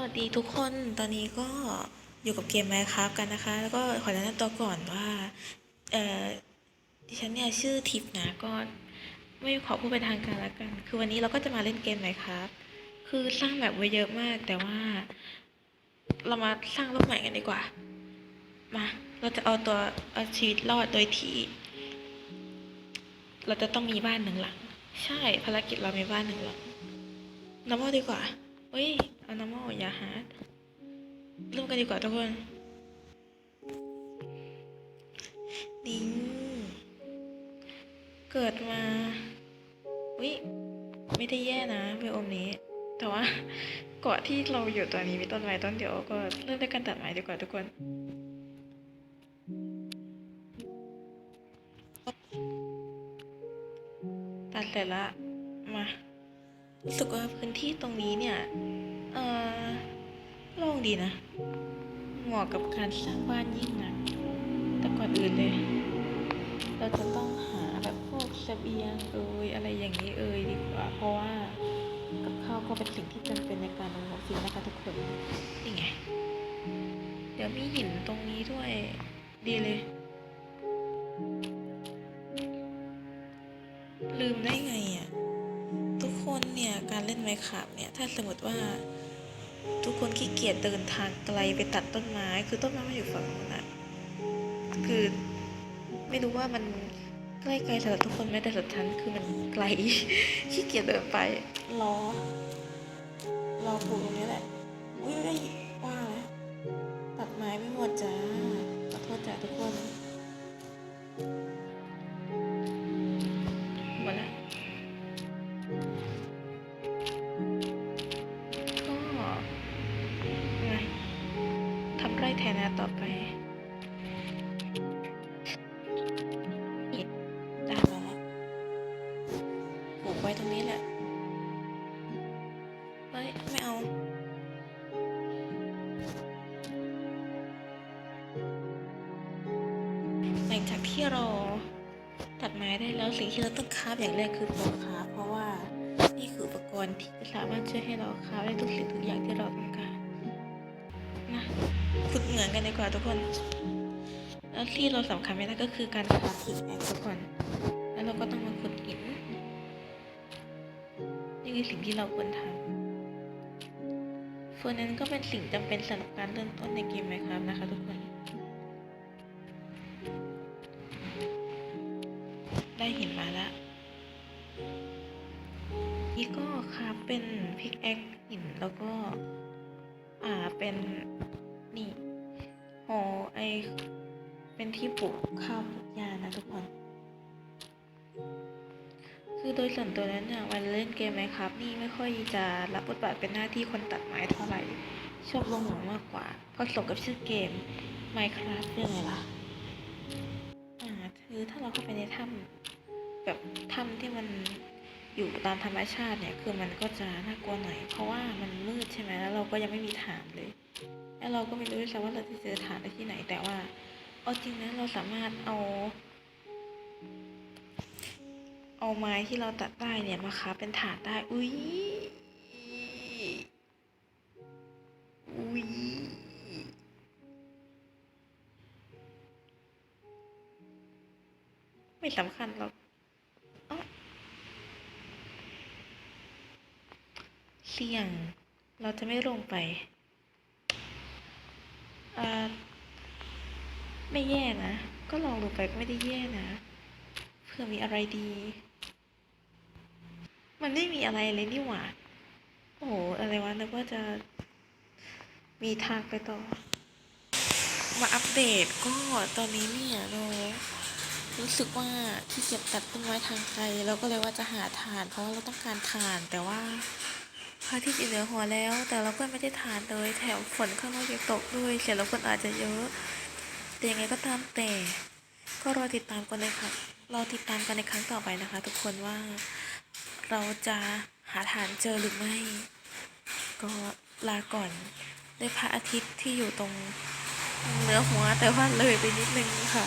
วัสดีทุกคน ตอนนี้ก็อยู่กับเกม Minecraft กันนะคะ แล้วก็ขอแนะนำตัวก่อนว่า เอ่อ ดิฉันเนี่ยชื่อทิพนะ ก็ไม่ขอพูดเป็นทางการล้วกัน คือวันนี้เราก็จะมาเล่นเกม Minecraft คือสร้างแบบไว้เยอะมาก แต่ว่า เรามาสร้างโลกใหม่กันดีกว่า มา เราจะเอาตัวเอาชีวิตรอดโดยที่ เราจะต้องมีบ้านหนึ่งหลัง ใช่ ภารกิจเรามีบ้านหนึ่งหลัง normal ดีกว่าเฮ้ย เอา normal อย่าหาร์ดเริ่มกันดีกว่าทุกคนดิ้งเกิดมาอุ้ยไม่ได้แย่นะเวลอมนี้ แต่ว่าเกาะที่เราอยู่ตอนนี้มีต้นไม้ต้นเดียวก็เริ่มด้วยการตัดไม้ดีกว่าทุกคนตัดเสร็จละมารู้สึกว่าพื้นที่ตรงนี้เนี่ย เออโล่งดีนะ เหมาะกับการสร้างบ้านยิ่งนักแต่ก่อนอื่นเลย เราจะต้องหาแบบพวกเสบียงเอ่ยอะไรอย่างนี้เอ่ยดีกว่า เพราะว่ากับข้าวก็เป็นสิ่งที่จำเป็นในการดำรงชีวิตนะคะทุกคนนี่ไง เดี๋ยวมีหินตรงนี้ด้วย ดีเลย ลืมได้ไงอะ ทุกคนเนี่ยการเล่นไมค์ขับเนี่ย ถ้าสมมติว่า ทุกคนขี้เกียจเดินทางไกลไปตัดต้นไม้ คือต้นไม้มันอยู่ฝั่งนู้นอะคือไม่รู้ว่ามันใกล้ไกลสำหรับทุกคนไม่แต่สำหรับฉันคือมันไกลขี้เกียจเดินไปรอรอปลูกตรงนี้แหละอุ้ยว่าแล้วตัดไม้ไม่หมดจ้า ไร่แทนนาต่อไปได้มาแล้วปลูกไว้ตรงนี้แหละเฮ้ยไม่เอา หลังจากที่เราตัดไม้ได้แล้วสิ่งที่เราต้องคราฟอย่างแรกคือตัวคาฟเพราะว่านี่คืออุปกรณ์ที่จะสามารถช่วยให้เราคราฟได้ทุกสิ่งทุกอย่างที่เราต้อง กันดีกว่าทุกคน แล้วที่เราสำคัญไม่ได้ก็คือการคราฟหินแอกทุกคน แล้วเราก็ต้องมาขุดหิน นี่คือสิ่งที่เราควรทำเฟอร์นั้นก็เป็นสิ่งจำเป็นสำหรับการเริ่มต้นในเกมไหมครับนะคะ ทุกคน ได้เห็นมาแล้วนี่ก็ครับเป็นพิกแอคหินแล้วก็ อ่าเป็นนี่ ที่ปลูกข้าวปลูกหญ้านะทุกคน คือโดยส่วนตัวนั้นเนี่ยวันเล่นเกมไหมครับ นี่ไม่ค่อยจะรับบทบาทเป็นหน้าที่คนตัดไม้เท่าไหร่ ชอบลงหมุนมากกว่าเพราะสมกับชื่อเกม Minecraft เรื่องอะไรล่ะ อ่าคือถ้าเราเข้าไปในถ้ำแบบถ้ำที่มันอยู่ตามธรรมชาติเนี่ยคือมันก็จะน่ากลัวหน่อยเพราะว่ามันมืดใช่ไหมแล้วเราก็ยังไม่มีฐานเลย แล้วเราก็ไม่รู้ด้วยซ้ำว่าเราจะเจอฐานได้ที่ไหนแต่ว่า เอาจริงนะเราสามารถเอา เอาไม้ที่เราตัดได้เนี่ยมาค้าเป็นฐานได้ อุ้ย อุ้ย ไม่สำคัญหรอกอ๊ะเสี่ยง เราจะไม่ลงไปอ่า ไม่แย่นะ ก็ลองลงไปก็ไม่ได้แย่นะเพื่อมีอะไรดี มันไม่มีอะไรเลยนี่หว่าโอ้โหอะไรวะนึกว่าจะมีทางไปต่อ มาอัปเดตก็ตอนนี้เนี่ยเรารู้สึกว่าที่เก็บตัดต้นไม้ทางไกลเราก็เลยว่าจะหาถ่าน เพราะว่าเราต้องการถ่านแต่ว่าพระอาทิตย์อยู่เหนือหัวแล้ว แต่เราก็ไม่ได้ถ่านเลยแถมฝนข้างนอกยังตกด้วยเสียงรบกวนอาจจะเยอะ แต่ยังไงก็ตามแต่ ก็รอติดตามกันเลยค่ะรอติดตามกันในครั้งต่อไปนะคะ ทุกคนว่าเราจะหาฐานเจอหรือไม่ ก็ลาก่อนด้วยพระอาทิตย์ที่อยู่ตรงเนื้อหัวแต่ว่าเลยไปนิดนึงค่ะ